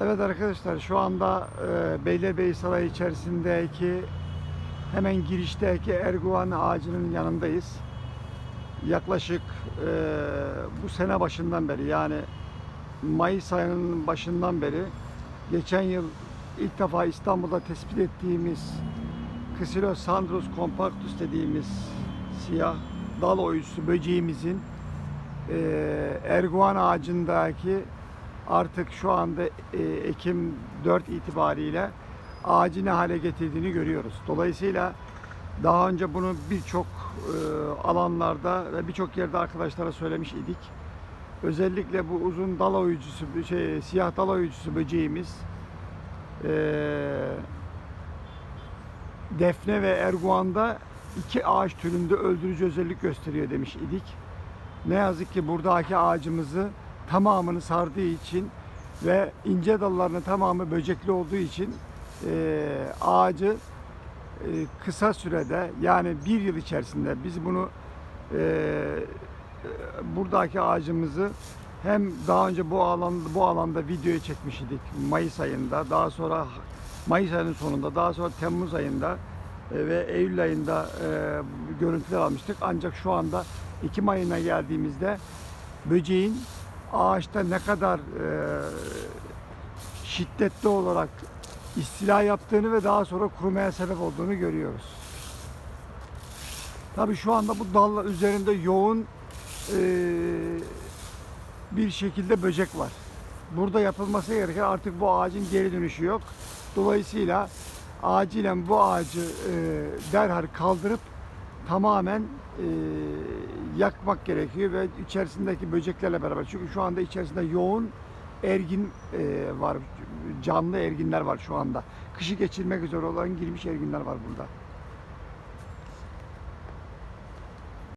Evet arkadaşlar şu anda e, Beylerbeyi Sarayı içerisindeki hemen girişteki Erguvan ağacının yanındayız. Yaklaşık e, bu sene başından beri yani Mayıs ayının başından beri geçen yıl ilk defa İstanbul'da tespit ettiğimiz Xylosandrus compactus dediğimiz siyah dal oyucusu böceğimizin e, Erguvan ağacındaki artık şu anda e, Ekim 4 itibariyle ağacı hale getirdiğini görüyoruz. Dolayısıyla daha önce bunu birçok e, alanlarda ve birçok yerde arkadaşlara söylemiş idik. Özellikle bu uzun dal oyucusu, şey, siyah dal oyucusu böceğimiz e, Defne ve Erguvan'da iki ağaç türünde öldürücü özellik gösteriyor demiş idik. Ne yazık ki buradaki ağacımızı tamamını sardığı için ve ince dallarının tamamı böcekli olduğu için e, ağacı e, kısa sürede yani bir yıl içerisinde biz bunu e, buradaki ağacımızı hem daha önce bu alanda bu alanda videoya çekmiş idik Mayıs ayında daha sonra Mayıs ayının sonunda daha sonra Temmuz ayında e, ve Eylül ayında e, görüntüler almıştık. Ancak şu anda Ekim ayına geldiğimizde böceğin ağaçta ne kadar e, şiddetli olarak istila yaptığını ve daha sonra kurumaya sebep olduğunu görüyoruz. Tabii şu anda bu dal üzerinde yoğun e, bir şekilde böcek var. Burada yapılması gereken artık bu ağacın geri dönüşü yok. Dolayısıyla acilen bu ağacı e, derhal kaldırıp tamamen e, yakmak gerekiyor ve içerisindeki böceklerle beraber. Çünkü şu anda içerisinde yoğun ergin e, var, canlı erginler var şu anda. Kışı geçirmek üzere olan girmiş erginler var burada.